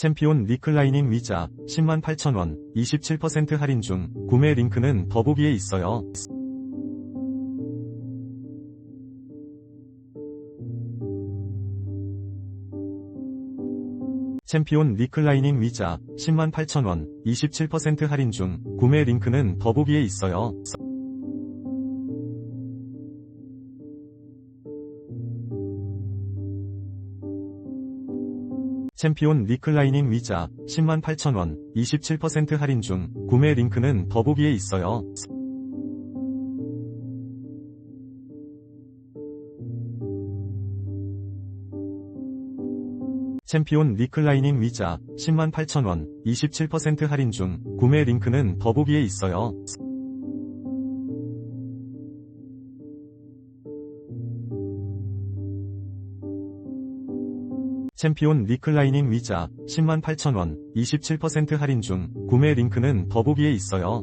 챔피온 리클라이닝 의자 108,000원 27% 할인 중 구매 링크는 더보기에 있어요. 챔피온 리클라이닝 의자 108,000원 27% 할인 중 구매 링크는 더보기에 있어요. 챔피온 리클라이닝 의자 108,000원 27% 할인 중 구매 링크는 더보기에 있어요. 챔피온 리클라이닝 의자 108,000원 27% 할인 중 구매 링크는 더보기에 있어요. 챔피온 리클라이닝 의자 108,000원 27% 할인 중 구매 링크는 더보기에 있어요.